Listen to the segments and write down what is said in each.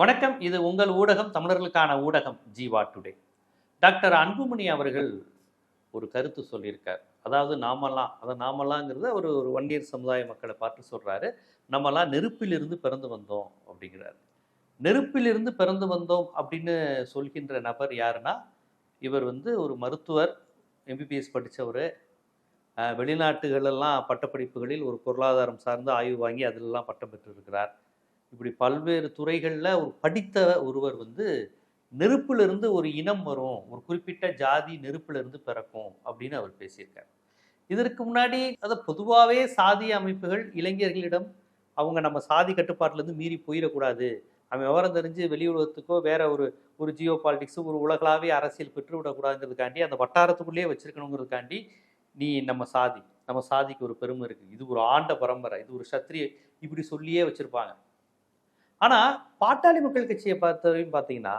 வணக்கம். இது உங்கள் ஊடகம் தமிழர்களுக்கான ஊடகம் ஜீவா டுடே. டாக்டர் அன்புமணி அவர்கள் ஒரு கருத்து சொல்லியிருக்கார். அதாவது நாமெல்லாம் அதை நாமெல்லாங்கிறத ஒரு ஒரு வன்னியர் சமுதாய மக்களை பார்த்து சொல்கிறாரு நம்மலாம் நெருப்பிலிருந்து பிறந்து வந்தோம் அப்படிங்கிறார். நெருப்பிலிருந்து பிறந்து வந்தோம் அப்படின்னு சொல்கின்ற நபர் யாருன்னா இவர் வந்து ஒரு மருத்துவர் எம்பிபிஎஸ் படித்தவர். வெளிநாட்டுகளெல்லாம் பட்டப்படிப்புகளில் ஒரு பொருளாதாரம் சார்ந்து ஆய்வு வாங்கி அதிலெல்லாம் பட்டம் பெற்றிருக்கிறார். இப்படி பல்வேறு துறைகளில் ஒரு படித்த ஒருவர் வந்து நெருப்பிலிருந்து ஒரு இனம் வரும் ஒரு குறிப்பிட்ட ஜாதி நெருப்பிலிருந்து பிறக்கும் அப்படின்னு அவர் பேசியிருக்கார். இதற்கு முன்னாடி அதை பொதுவாகவே சாதி அமைப்புகள் இளைஞர்களிடம் அவங்க நம்ம சாதி கட்டுப்பாட்டிலேருந்து மீறி போயிடக்கூடாது. அவன் விவரம் தெரிஞ்சு வெளியுலகத்துக்கோ வேற ஒரு ஒரு ஜியோ பாலிடிக்ஸோ ஒரு உலகளாவிய அரசியல் பெற்றுவிடக்கூடாதுங்கிறதுக்காண்டி அந்த வட்டாரத்துக்குள்ளேயே வச்சிருக்கணுங்கிறதுக்காண்டி நீ நம்ம சாதி நம்ம சாதிக்கு ஒரு பெருமை இருக்குது இது ஒரு ஆண்ட பரம்பரை இது ஒரு சத்திரிய இப்படி சொல்லியே வச்சுருப்பாங்க. ஆனால் பாட்டாளி மக்கள் கட்சியை பார்த்தவரையும் பார்த்தீங்கன்னா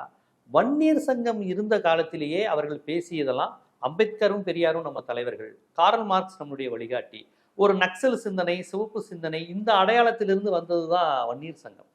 வன்னியர் சங்கம் இருந்த காலத்திலேயே அவர்கள் பேசியதெல்லாம் அம்பேத்கரும் பெரியாரும் நம்ம தலைவர்கள். காரல் மார்க்ஸ் நம்முடைய வழிகாட்டி. ஒரு நக்சல் சிந்தனை சிவப்பு சிந்தனை இந்த அடையாளத்திலிருந்து வந்தது தான் வன்னியர் சங்கம்.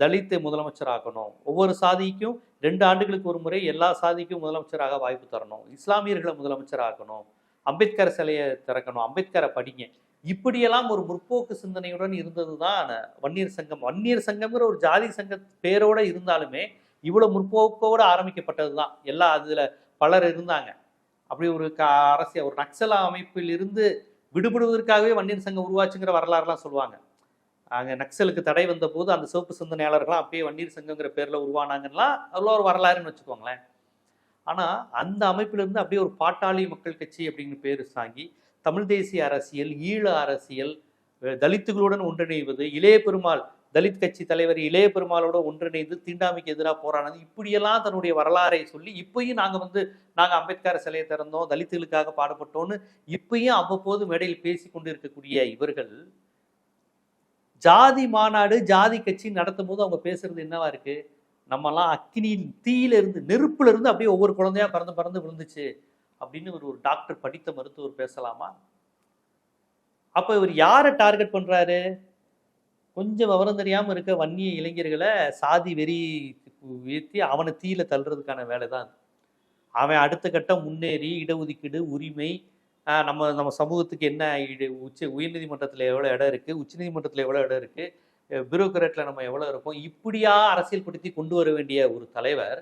தலித்தை முதலமைச்சர் ஆகணும் ஒவ்வொரு சாதிக்கும் ரெண்டு ஆண்டுகளுக்கு ஒரு முறை எல்லா சாதிக்கும் முதலமைச்சராக வாய்ப்பு தரணும். இஸ்லாமியர்களை முதலமைச்சர் ஆகணும் அம்பேத்கர் சிலையை திறக்கணும். அம்பேத்கரை படிங்க. இப்படியெல்லாம் ஒரு முற்போக்கு சிந்தனையுடன் இருந்தது தான் வன்னியர் சங்கம். வன்னியர் சங்கம்ங்கிற ஒரு ஜாதி சங்க பேரோட இருந்தாலுமே இவ்வளோ முற்போக்கோடு ஆரம்பிக்கப்பட்டது தான் எல்லா அதில் பலர் இருந்தாங்க. அப்படி ஒரு க அரசியல் ஒரு நக்சல அமைப்பில் இருந்து விடுபடுவதற்காகவே வன்னியர் சங்கம் உருவாச்சுங்கிற வரலாறுலாம் சொல்லுவாங்க. அங்கே நக்சலுக்கு தடை வந்த போது அந்த சிவப்பு சிந்தனையாளர்கள்லாம் அப்பயே வன்னியர் சங்கங்கிற பேரில் உருவானாங்கன்னா அவ்வளோ ஒரு வரலாறுன்னு வச்சுக்கோங்களேன். ஆனால் அந்த அமைப்பிலிருந்து அப்படியே ஒரு பாட்டாளி மக்கள் கட்சி அப்படின்னு பேர் சாங்கி தமிழ் தேசிய அரசியல் ஈழ அரசியல் தலித்துகளுடன் ஒன்றிணைவது இளைய பெருமாள் தலித் கட்சி தலைவர் இளைய பெருமாளோட ஒன்றிணைந்து தீண்டாமைக்கு எதிராக போரானது இப்படியெல்லாம் தன்னுடைய வரலாறை சொல்லி இப்பயும் நாங்கள் வந்து நாங்கள் அம்பேத்கர் சிலையை திறந்தோம் தலித்துகளுக்காக பாடுபட்டோம்னு இப்பயும் அவ்வப்போது மேடையில் பேசி கொண்டு இருக்கக்கூடிய இவர்கள் ஜாதி மாநாடு ஜாதி கட்சி நடத்தும் போது அவங்க பேசுறது என்னவா இருக்கு? நம்மலாம் அக்கினியின் தீயில இருந்து நெருப்புல இருந்து அப்படியே ஒவ்வொரு குழந்தையா பறந்து பறந்து விழுந்துச்சு. அப்படின்னு ஒரு ஒரு டாக்டர் படித்த மருத்துவர் பேசலாமா? அப்போ இவர் யாரை டார்கெட் பண்ணுறாரு கொஞ்சம் விவரம் தெரியாமல் இருக்க வன்னிய இளைஞர்களை சாதி வெறி உயர்த்தி அவனை தீயில தள்ளுறதுக்கான வேலை தான். அவன் அடுத்த கட்டம் முன்னேறி இடஒதுக்கீடு உரிமை நம்ம நம்ம சமூகத்துக்கு என்ன உச்ச உயர்நீதிமன்றத்தில் எவ்வளோ இடம் இருக்குது உச்சநீதிமன்றத்தில் எவ்வளோ இடம் இருக்குது பியூரோக்ராட்டில் நம்ம எவ்வளோ இருக்கோம் இப்படியா அரசியல் படுத்தி கொண்டு வர வேண்டிய ஒரு தலைவர்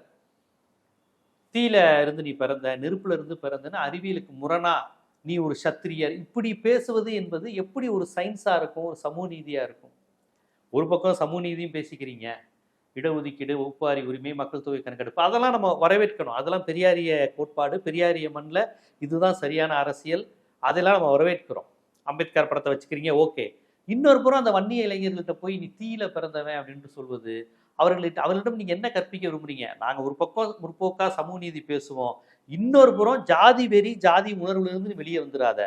தீல இருந்து நீ பிறந்த நெருப்புல இருந்து பிறந்தன்னு அறிவியலுக்கு முரணா நீ ஒரு சத்திரியர். இப்படி பேசுவது என்பது எப்படி ஒரு சயின்ஸா இருக்கும் ஒரு சமூக நீதியா இருக்கும்? ஒரு பக்கம் சமூக நீதியும் பேசிக்கிறீங்க. இடஒதுக்கீடு ஒப்பாரி உரிமை மக்கள் தொகை கணக்கெடுப்பு அதெல்லாம் நம்ம வரவேற்கணும். அதெல்லாம் பெரியாரிய கோட்பாடு பெரியாரிய மண்ணில் இதுதான் சரியான அரசியல். அதெல்லாம் நம்ம வரவேற்கிறோம். அம்பேத்கர் படத்தை வச்சுக்கிறீங்க ஓகே. இன்னொரு புறம் அந்த வன்னிய இளைஞர்கள்ட்ட போய் நீ தீயில பிறந்தவன் அப்படின்ட்டு சொல்வது அவர்கள்ட்ட அவர்களிடம் நீங்க என்ன கற்பிக்க விரும்புறீங்க? நாங்க ஒரு பக்கம் முற்போக்கா சமூக நீதி பேசுவோம். இன்னொரு புறம் ஜாதி வெறி ஜாதி உணர்வுலேருந்து வெளியே வந்துடாத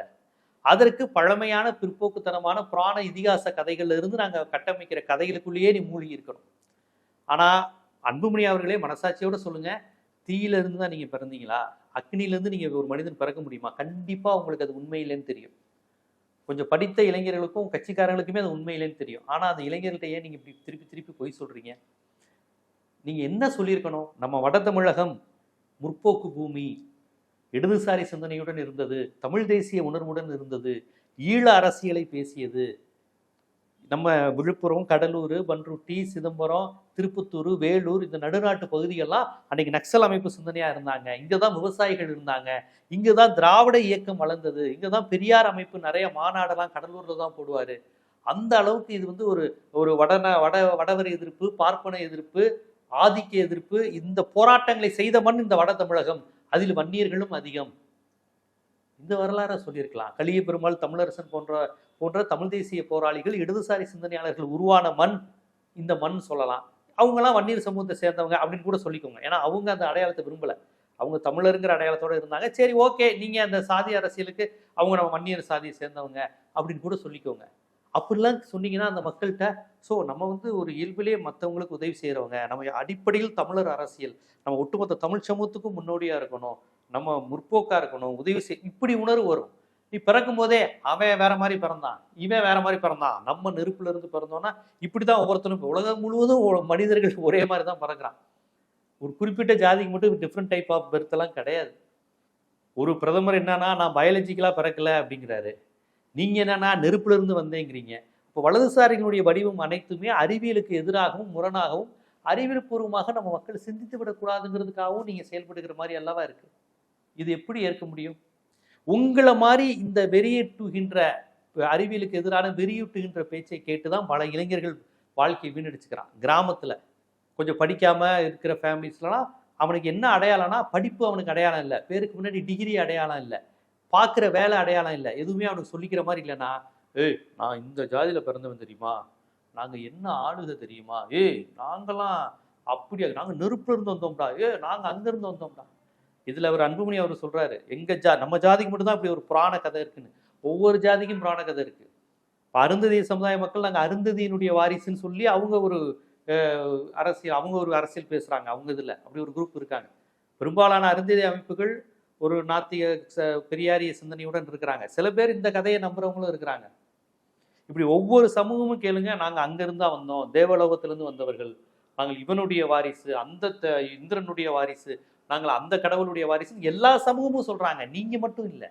அதற்கு பழமையான பிற்போக்குத்தனமான புராண இதிகாச கதைகள்ல இருந்து நாங்க கட்டமைக்கிற கதைகளுக்குள்ளேயே நீ மூழ்கி இருக்கணும். ஆனா அன்புமணி அவர்களே மனசாட்சியோட சொல்லுங்க தீயில இருந்து தான் நீங்க பிறந்தீங்களா? அக்னிலேருந்து நீங்கள் நீங்க ஒரு மனிதன் பிறக்க முடியுமா? கண்டிப்பா உங்களுக்கு அது உண்மை இல்லைன்னு தெரியும். கொஞ்சம் படித்த இளைஞர்களுக்கும் கட்சிக்காரர்களுக்குமே அது உண்மையிலேன்னு தெரியும். ஆனால் அந்த இளைஞர்கள்ட்ட ஏன் நீங்கள் இப்படி திருப்பி திருப்பி போய் சொல்கிறீங்க நீங்கள் என்ன சொல்லியிருக்கணும்? நம்ம வட தமிழகம் முற்போக்கு பூமி இடதுசாரி சிந்தனையுடன் இருந்தது தமிழ் தேசிய உணர்வுடன் இருந்தது ஈழ அரசியலை பேசியது நம்ம விழுப்புரம் கடலூர் பன்ருட்டி சிதம்பரம் திருப்பத்தூர் வேலூர் இந்த நடுநாட்டு பகுதியெல்லாம் அன்னைக்கு நக்சல் அமைப்பு சிந்தனையாக இருந்தாங்க. இங்கே தான் விவசாயிகள் இருந்தாங்க. இங்கே தான் திராவிட இயக்கம் வளர்ந்தது. இங்கே தான் பெரியார் அமைப்பு நிறைய மாநாடெல்லாம் கடலூரில் தான் போடுவார். அந்த அளவுக்கு இது வந்து ஒரு ஒரு வடன வட வடவர் எதிர்ப்பு பார்ப்பன எதிர்ப்பு ஆதிக்க எதிர்ப்பு இந்த போராட்டங்களை செய்த மண் இந்த வட தமிழகம். அதில் வன்னியர்களும் அதிகம். இந்த வரலாறை சொல்லியிருக்கலாம். கலிய பெருமாள் தமிழரசன் போன்ற போன்ற தமிழ் தேசிய போராளிகள் இடதுசாரி சிந்தனையாளர்கள் உருவான மண் இந்த மண் சொல்லலாம். அவங்கெல்லாம் வன்னியர் சமூகத்தை சேர்ந்தவங்க அப்படின்னு கூட சொல்லிக்கோங்க. ஏன்னா அவங்க அந்த அடையாளத்தை விரும்பலை. அவங்க தமிழருங்கிற அடையாளத்தோட இருந்தாங்க. சரி ஓகே நீங்கள் அந்த சாதி அரசியலுக்கு அவங்க நம்ம வன்னியர் சாதியை சேர்ந்தவங்க அப்படின்னு கூட சொல்லிக்கோங்க. அப்படிலாம் சொன்னீங்கன்னா அந்த மக்கள்கிட்ட ஸோ நம்ம வந்து ஒரு இயல்பிலேயே மற்றவங்களுக்கு உதவி செய்கிறவங்க நம்ம அடிப்படையில் தமிழர் அரசியல். நம்ம ஒட்டுமொத்த தமிழ் சமூகத்துக்கும் முன்னோடியாக இருக்கணும். நம்ம முற்போக்காக இருக்கணும் உதவி செய் இப்படி உணர்வு வரும். நீ பிறக்கும் போதே அவன் வேற மாதிரி பிறந்தான் இவன் வேற மாதிரி பிறந்தான் நம்ம நெருப்புல இருந்து பிறந்தோம்னா இப்படிதான் ஒவ்வொருத்தரும் இப்ப உலகம் முழுவதும் மனிதர்கள் ஒரே மாதிரி தான் பிறக்கிறான். ஒரு குறிப்பிட்ட ஜாதிக்கு மட்டும் டிஃப்ரெண்ட் டைப் ஆஃப் பெர்த் எல்லாம் கிடையாது. ஒரு பிரதமர் என்னன்னா நான் பயாலஜிக்கலா பிறக்கல அப்படிங்கிறாரு. நீங்க என்னன்னா நெருப்புல இருந்து வந்தேங்கிறீங்க. இப்போ வலதுசாரிகளுடைய வடிவம் அனைத்துமே அறிவியலுக்கு எதிராகவும் முரணாகவும் அறிவியல் பூர்வமாக நம்ம மக்கள் சிந்தித்து விடக்கூடாதுங்கிறதுக்காகவும் நீங்க செயல்படுகிற மாதிரி அல்லவா இருக்கு. இது எப்படி ஏற்க முடியும்? உங்களை மாதிரி இந்த வெறியேற்றுகின்ற அறிவியலுக்கு எதிரான வெறியூட்டுகின்ற பேச்சை கேட்டு தான் பல இளைஞர்கள் வாழ்க்கையை வீணடிச்சுக்கிறான். கிராமத்துல கொஞ்சம் படிக்காம இருக்கிற ஃபேமிலிஸ்லாம் அவனுக்கு என்ன அடையாளம்னா படிப்பு அவனுக்கு அடையாளம் இல்லை. பேருக்கு முன்னாடி டிகிரி அடையாளம் இல்லை. பார்க்குற வேலை அடையாளம் இல்லை. எதுவுமே அவனுக்கு சொல்லிக்கிற மாதிரி இல்லைன்னா ஏய் நான் இந்த ஜாதியில் பிறந்தவன் தெரியுமா? நாங்கள் என்ன ஆளுக தெரியுமா? ஏய் நாங்கெல்லாம் அப்படியா? நாங்கள் நெருப்பு இருந்து வந்தோம்டா. ஏ நாங்கள் அங்கேருந்து வந்தோம்டா. இதில் அவர் அன்புமணி அவர் சொல்கிறாரு எங்கள் ஜா நம்ம ஜாதிக்கு மட்டும்தான் இப்படி ஒரு புராண கதை இருக்குன்னு. ஒவ்வொரு ஜாதிக்கும் புராண கதை இருக்குது இப்ப அருந்ததி சமுதாய மக்கள் நாங்கள் அருந்ததியினுடைய வாரிசுன்னு சொல்லி அவங்க ஒரு அரசியல் அவங்க ஒரு அரசியல் பேசுகிறாங்க அவங்க இதில். அப்படி ஒரு குரூப் இருக்காங்க. பெரும்பாலான அருந்ததி அமைப்புகள் ஒரு நாத்திக ச- பெரியாரிய சிந்தனையுடன் இருக்கிறாங்க. சில பேர் இந்த கதையை நம்புறவங்களும் இருக்கிறாங்க. இப்படி ஒவ்வொரு சமூகமும் கேளுங்க நாங்கள் அங்கிருந்தா வந்தோம் தேவலோகத்திலேருந்து வந்தவர்கள். நாங்கள் இவனுடைய வாரிசு அந்த இந்திரனுடைய வாரிசு நாங்கள் அந்த கடவுளுடைய வாரிசு எல்லா சமூகமும் சொல்றாங்க. நீங்க மட்டும் இல்லை.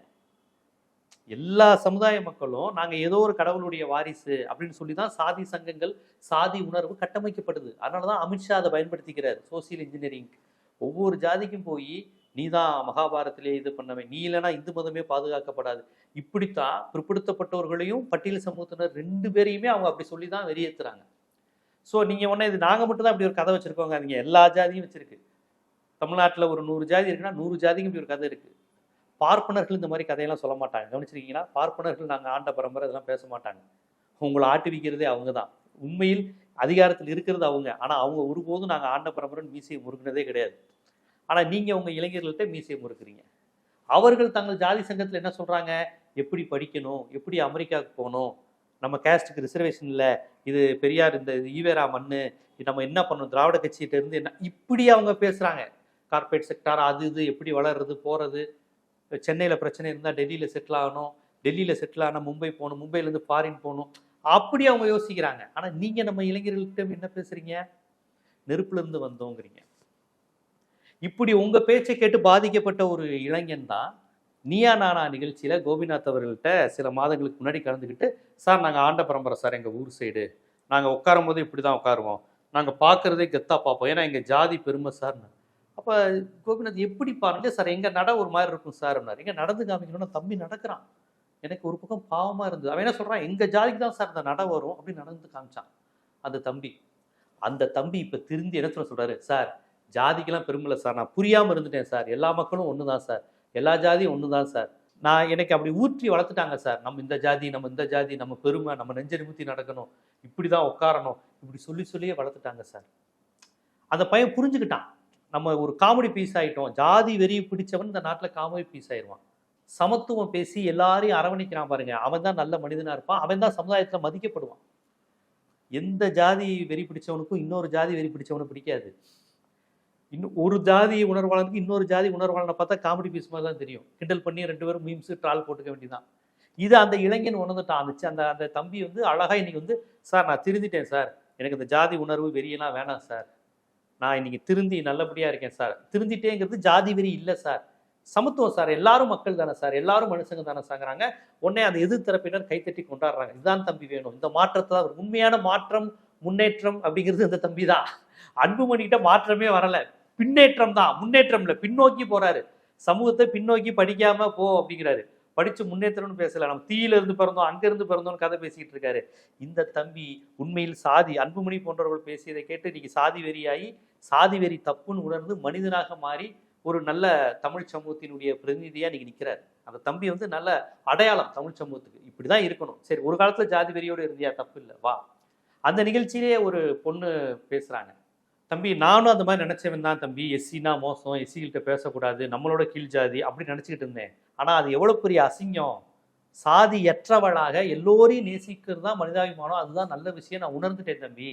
எல்லா சமுதாய மக்களும் நாங்கள் ஏதோ ஒரு கடவுளுடைய வாரிசு அப்படின்னு சொல்லி தான் சாதி சங்கங்கள் சாதி உணர்வு கட்டமைக்கப்படுது. அதனாலதான் அமித்ஷா அதை பயன்படுத்திக்கிறார் சோசியல் இன்ஜினியரிங். ஒவ்வொரு ஜாதிக்கும் போய் நீ தான் மகாபாரத்திலே இது பண்ணவன் நீ இல்லைன்னா இந்து மதமே பாதுகாக்கப்படாது. இப்படித்தான் பிற்படுத்தப்பட்டவர்களையும் பட்டியல் சமூகத்தினர் ரெண்டு பேரையுமே அவங்க அப்படி சொல்லி தான் வெளியேற்றுறாங்க ஸோ நீங்கள் ஒன்றே இது நாங்கள் மட்டும் தான் இப்படி ஒரு கதை வச்சுருக்கோங்க நீங்கள் எல்லா ஜாதியும் வச்சுருக்கு. தமிழ்நாட்டில் ஒரு நூறு ஜாதி இருக்குன்னா நூறு ஜாதிக்கும் இப்படி ஒரு கதை இருக்குது பார்ப்பனர்கள் இந்த மாதிரி கதையெல்லாம் சொல்ல மாட்டாங்க. கவனிச்சிருக்கீங்களா? பார்ப்பனர்கள் நாங்கள் ஆண்ட பரம்பரை இதெல்லாம் பேச மாட்டாங்க. உங்களை ஆட்டுவிக்கிறதே அவங்க தான். உண்மையில் அதிகாரத்தில் இருக்கிறது அவங்க. ஆனால் அவங்க ஒருபோதும் நாங்கள் ஆண்ட பரம்பரைன்னு மீசையை முறுக்குனதே கிடையாது. ஆனால் நீங்கள் உங்கள் இளைஞர்கள்ட்ட மீசையை முறுக்குறீங்க. அவர்கள் தங்கள் ஜாதி சங்கத்தில் என்ன சொல்கிறாங்க எப்படி படிக்கணும்? எப்படி அமெரிக்காவுக்கு போகணும்? நம்ம கேஸ்ட்டுக்கு ரிசர்வேஷன் இல்லை. இது பெரியார் இந்த இது ஈவேரா மண்ணு. நம்ம என்ன பண்ணணும்? திராவிட கட்சிகிட்ட இருந்து என்ன? இப்படி அவங்க பேசுகிறாங்க கார்பரேட் செக்டார் அது இது எப்படி வளர்றது போகிறது சென்னையில் பிரச்சனை இருந்தால் டெல்லியில் செட்டில் ஆகணும் டெல்லியில் செட்டில் ஆனால் மும்பை போகணும் மும்பையிலேருந்து ஃபாரின் போகணும் அப்படி அவங்க யோசிக்கிறாங்க. ஆனால் நீங்கள் நம்ம இளைஞர்கள்ட்ட என்ன பேசுகிறீங்க நெருப்புலேருந்து வந்தோங்கிறீங்க. இப்படி உங்கள் பேச்சை கேட்டு பாதிக்கப்பட்ட ஒரு இளைஞன் தான் நீயா நானா நிகழ்ச்சியில் கோபிநாத் அவர்கள்ட்ட சில மாதங்களுக்கு முன்னாடி கலந்துக்கிட்டு சார் நாங்கள் ஆண்ட பரம்பரை சார் எங்கள் ஊர் சைடு நாங்கள் உட்காரும் போது இப்படி தான் உட்காருவோம். நாங்கள் பார்க்கறதே கெத்தா பார்ப்போம். ஏன்னா எங்கள் ஜாதி பெருமை சார்னு. அப்போ கோபிநாத் எப்படி பாருங்க சார் எங்கள் நட ஒரு மாதிரி இருக்கும் சார் எங்கே நடந்து காமிக்கணும்னா தம்பி நடக்கிறான். எனக்கு ஒரு பக்கம் பாவமாக இருந்தது. அவன் என்ன சொல்கிறான் எங்கள் ஜாதிக்கு தான் சார் இந்த நட வரும் அப்படின்னு நடந்து காமிச்சான் அந்த தம்பி. அந்த தம்பி இப்போ திருந்தி என்ன சொல்ல சொல்கிறாரு சார் ஜாதிக்கெல்லாம் பெருமில்ல சார். நான் புரியாமல் இருந்துட்டேன் சார். எல்லா மக்களும் ஒன்று தான் சார். எல்லா ஜாதியும் ஒன்று தான் சார். நான் எனக்கு அப்படி ஊற்றி வளர்த்துட்டாங்க சார். நம்ம இந்த ஜாதி நம்ம இந்த ஜாதி நம்ம பெருமை நம்ம நெஞ்ச நிமித்தி நடக்கணும். இப்படி தான் உட்காரணும். இப்படி சொல்லி சொல்லியே வளர்த்துட்டாங்க சார். அந்த பையன் புரிஞ்சுக்கிட்டான். நம்ம ஒரு காமெடி பீஸ் ஆகிட்டோம் ஜாதி வெறி பிடிச்சவன் இந்த நாட்டில் காமெடி பீஸ் ஆயிடுவான் சமத்துவம் பேசி எல்லாரையும் அரவணைக்கிறான் பாருங்க. அவன் தான் நல்ல மனிதனாக இருப்பான். அவன் தான் சமுதாயத்தில் மதிக்கப்படுவான். எந்த ஜாதி வெறி பிடிச்சவனுக்கும் இன்னொரு ஜாதி வெறி பிடிச்சவனுக்கு பிடிக்காது. இன்னும் ஒரு ஜாதி உணர்வாளனுக்கு இன்னொரு ஜாதி உணர்வாளனை பார்த்தா காமெடி பீஸ் மாதிரி தான் தெரியும். கிண்டல் பண்ணி ரெண்டு பேரும் மீம்ஸு ட்ரால் போட்டுக்க வேண்டியதான் இது அந்த இளைஞன் உணர்ந்துட்டான். அந்த அந்த அந்த தம்பி வந்து அழகாக இன்னைக்கு வந்து சார் நான் திருந்திட்டேன் சார். எனக்கு இந்த ஜாதி உணர்வு வெறியெல்லாம் வேணாம் சார். நான் இன்னைக்கு திருந்தி நல்லபடியா இருக்கேன் சார். திருந்திட்டேங்கிறது ஜாதி வெறி இல்லை சார். சமத்துவம் சார். எல்லாரும் மக்கள் தானே சார். எல்லாரும் மனுஷங்க தானே சாங்கிறாங்க உடனே அந்த எதிர்த்தரப்பினர் கைத்தட்டி கொண்டாடுறாங்க. இதுதான் தம்பி வேணும். இந்த மாற்றத்தை தான் உண்மையான மாற்றம் முன்னேற்றம் அப்படிங்கிறது இந்த தம்பி தான் அன்புமணிகிட்ட மாற்றமே வரலை. பின்னேற்றம் தான். முன்னேற்றம் இல்லை. பின்னோக்கி போறாரு. சமூகத்தை பின்னோக்கி படிக்காம போ அப்படிங்கிறாரு. படிச்சு முன்னேற்றம்னு பேசல. நம்ம தீயில இருந்து பிறந்தோம் அங்கேருந்து பிறந்தோம்னு கதை பேசிக்கிட்டு இருக்காரு. இந்த தம்பி உண்மையில் சாதி அன்புமணி போன்றவர்கள் பேசியதை கேட்டு இன்னைக்கு சாதி வெறியாகி சாதி வெறி தப்புன்னு உணர்ந்து மனிதனாக மாறி ஒரு நல்ல தமிழ் சமூகத்தினுடைய பிரதிநிதியா இன்னைக்கு நிக்கிறாரு. அந்த தம்பி வந்து நல்ல அடையாளம் தமிழ் சமூகத்துக்கு. இப்படிதான் இருக்கணும். சரி ஒரு காலத்துல ஜாதி வெறியோடு இருந்தியா? தப்பு இல்லை. வா. அந்த நிகழ்ச்சியிலேயே ஒரு பொண்ணு பேசுறாங்க. தம்பி நானும் அந்த மாதிரி நினச்சவன் தான் தம்பி. எஸ்சினா மோசம் எஸ்சிகிட்ட பேசக்கூடாது நம்மளோட கீழ் ஜாதி அப்படி நினச்சிக்கிட்டு இருந்தேன். ஆனால் அது எவ்வளோ பெரிய அசிங்கம்? சாதியற்றவளாக எல்லோரையும் நேசிக்கிறது தான் மனிதாபிமானம். அதுதான் நல்ல விஷயம். நான் உணர்ந்துட்டேன் தம்பி.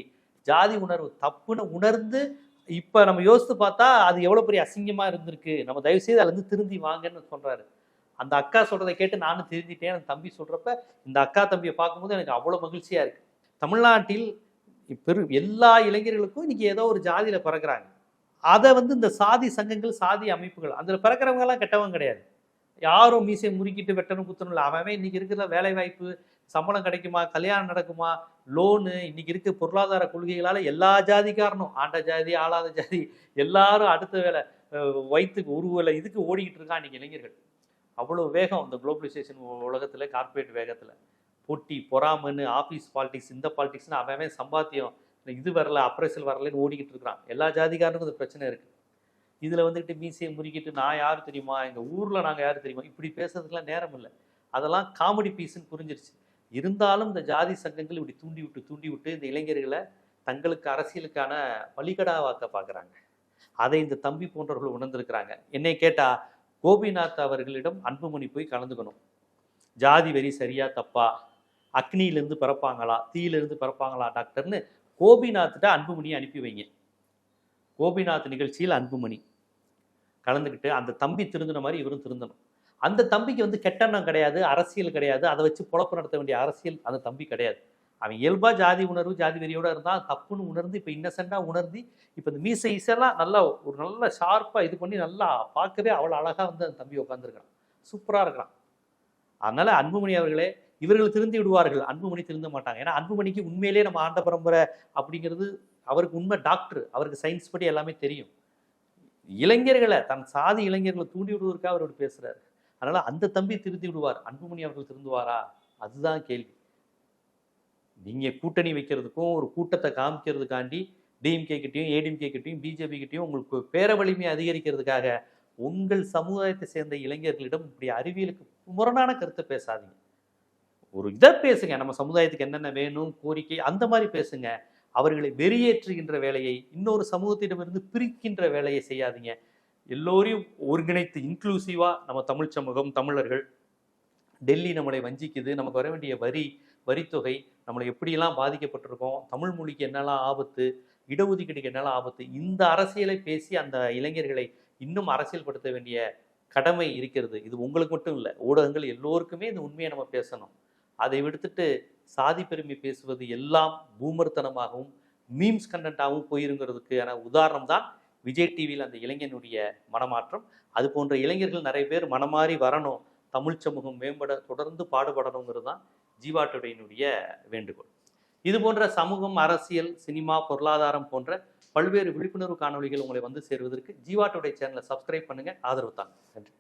ஜாதி உணர்வு தப்புன்னு உணர்ந்து இப்போ நம்ம யோசித்து பார்த்தா அது எவ்வளோ பெரிய அசிங்கமாக இருந்திருக்கு. நம்ம தயவு செய்து திருந்தி வாங்கன்னு சொல்கிறாரு அந்த அக்கா சொல்கிறத கேட்டு நானும் திருந்திட்டேன். தம்பி சொல்கிறப்ப இந்த அக்கா தம்பியை பார்க்கும்போது எனக்கு அவ்வளோ மகிழ்ச்சியாக இருக்குது தமிழ்நாட்டில் பெரு எல்லா இளைஞர்களுக்கும் இன்றைக்கி ஏதோ ஒரு ஜாதியில் பிறக்கிறாங்க. அதை வந்து இந்த சாதி சங்கங்கள் சாதி அமைப்புகள் அதில் பிறக்கிறவங்கெல்லாம் கெட்டவங்க கிடையாது. யாரும் மீசை முறுக்கிட்டு வெட்டணும் குத்தணும் இல்லை. அவன் இன்றைக்கி இன்னைக்கு இருக்கிற வேலைவாய்ப்பு சம்பளம் கிடைக்குமா கல்யாணம் நடக்குமா லோனு இன்றைக்கி இருக்க பொருளாதார கொள்கைகளால் எல்லா ஜாதிக்காரனும் ஆண்ட ஜாதி ஆளாத ஜாதி எல்லாரும் அடுத்த வேலை வயிற்றுக்கு உருவலை இதுக்கு ஓடிக்கிட்டு இருக்கான் இன்றைக்கி இளைஞர்கள். அவ்வளோ வேகம் இந்த குளோபலைசேஷன் உலகத்தில் கார்ப்பரேட் வேகத்தில். போட்டி பொறாமன்னு ஆஃபீஸ் பாலிடிக்ஸ் இந்த பாலிடிக்ஸ்னு அவன் சம்பாத்தியம். இது வரல அப்ரைசல் வரலன்னு ஓடிக்கிட்டு இருக்கிறான். எல்லா ஜாதிக்காரனுக்கும் இந்த பிரச்சனை இருக்குது இதில் வந்துட்டு மீசையை முறுக்கிட்டு நான் யார் தெரியுமா? எங்கள் ஊரில் நாங்கள் யார் தெரியுமா? இப்படி பேசுறதுக்கெலாம் நேரம் இல்லை. அதெல்லாம் காமெடி பீஸ்ன்னு புரிஞ்சிருச்சு. இருந்தாலும் இந்த ஜாதி சங்கங்கள் இப்படி தூண்டி விட்டு தூண்டி விட்டு இந்த இளைஞர்களை தங்களுக்கு அரசியலுக்கான வழிகடாவாக்க பார்க்குறாங்க அதை இந்த தம்பி போன்றவர்கள் உணர்ந்திருக்கிறாங்க. என்னை கேட்டால் கோபிநாத் அவர்களிடம் அன்புமணி போய் கலந்துக்கணும். ஜாதி வெறி சரியா தப்பா? அக்னியிலேருந்து பிறப்பாங்களா? தீயிலிருந்து பிறப்பாங்களா டாக்டர்னு கோபிநாத்திட்ட அன்புமணியை அனுப்பி வைங்க. கோபிநாத் நிகழ்ச்சியில் அன்புமணி. கலந்துக்கிட்டு அந்த தம்பி திருந்தின மாதிரி இவரும் திருந்தணும். அந்த தம்பிக்கு வந்து கெட்டெண்ணம் கிடையாது அரசியல் கிடையாது. அதை வச்சு பொழப்பு நடத்த வேண்டிய அரசியல் அந்த தம்பி கிடையாது. அவன் இயல்பாக ஜாதி உணர்வு ஜாதி வெறியோட இருந்தால் தப்புன்னு உணர்ந்து இப்போ இன்னசென்ட்டா உணர்ந்து இப்போ இந்த மீசை ஈசெல்லாம் நல்லா ஒரு நல்ல ஷார்ப்பாக இது பண்ணி நல்லா பார்க்கவே அவ்வளோ அழகாக வந்து அந்த தம்பி உட்காந்துருக்கான் சூப்பராக இருக்கான் அதனால் அன்புமணி அவர்களே இவர்கள் திருந்தி விடுவார்கள். அன்புமணி திருந்த மாட்டாங்க. ஏன்னா அன்புமணிக்கு உண்மையிலே நம்ம ஆண்ட பரம்பரை அப்படிங்கிறது அவருக்கு உண்மை டாக்டர். அவருக்கு சயின்ஸ் படி எல்லாமே தெரியும். இளைஞர்களை தன் சாதி இளைஞர்களை தூண்டி விடுவதற்காக அவர் பேசுறாரு. அதனால அந்த தம்பி திருந்தி விடுவார். அன்புமணி அவர்கள் திருந்துவாரா? அதுதான் கேள்வி. நீங்க கூட்டணி வைக்கிறதுக்கும் ஒரு கூட்டத்தை காமிக்கிறதுக்காண்டி டிஎம்கே கிட்டையும் ஏடிஎம்கே கிட்டையும் பிஜேபி கிட்டையும் உங்களுக்கு பேர வலிமையை அதிகரிக்கிறதுக்காக உங்கள் சமுதாயத்தை சேர்ந்த இளைஞர்களிடம் இப்படி அறிவியலுக்கு முரணான கருத்தை பேசாதீங்க. ஒரு இதை பேசுங்க. நம்ம சமுதாயத்துக்கு என்னென்ன வேணும் கோரிக்கை அந்த மாதிரி பேசுங்க. அவர்களை வெறியேற்றுகின்ற வேலையை இன்னொரு சமூகத்திடமிருந்து பிரிக்கின்ற வேலையை செய்யாதீங்க. எல்லோரையும் ஒருங்கிணைத்து இன்க்ளூசிவாக நம்ம தமிழ் சமூகம் தமிழர்கள் டெல்லி நம்மளை வஞ்சிக்குது. நமக்கு வர வேண்டிய வரி வரித்தொகை நம்மளை எப்படியெல்லாம் பாதிக்கப்பட்டிருக்கோம் தமிழ் மொழிக்கு என்னெல்லாம் ஆபத்து இடஒதுக்கீடுக்கு என்னெல்லாம் ஆபத்து இந்த அரசியலை பேசி அந்த இளைஞர்களை இன்னும் அரசியல்படுத்த வேண்டிய கடமை இருக்கிறது. இது உங்களுக்கு மட்டும் இல்லை ஊடகங்கள் எல்லோருக்குமே இந்த உண்மையை நம்ம பேசணும். அதை விடுத்துட்டு சாதி பெருமை பேசுவது எல்லாம் பூமர்த்தனமாகவும் மீம்ஸ் கண்டென்ட்டாகவும் போயிருங்கிறதுக்கான உதாரணம் தான் விஜய் டிவியில் அந்த இளைஞனுடைய மனமாற்றம். அது போன்ற இளைஞர்கள் நிறைய பேர் மனமாறி வரணும் தமிழ் சமூகம் மேம்பட தொடர்ந்து பாடுபடணுங்கிறது தான் ஜீவாட்டுடையினுடைய வேண்டுகோள். இது போன்ற சமூகம் அரசியல் சினிமா பொருளாதாரம் போன்ற பல்வேறு விழிப்புணர்வு காணொளிகள் உங்களை வந்து சேருவதற்கு ஜீவாட்டுடைய சேனலை சப்ஸ்கிரைப் பண்ணுங்கள் ஆதரவு தாங்க. நன்றி.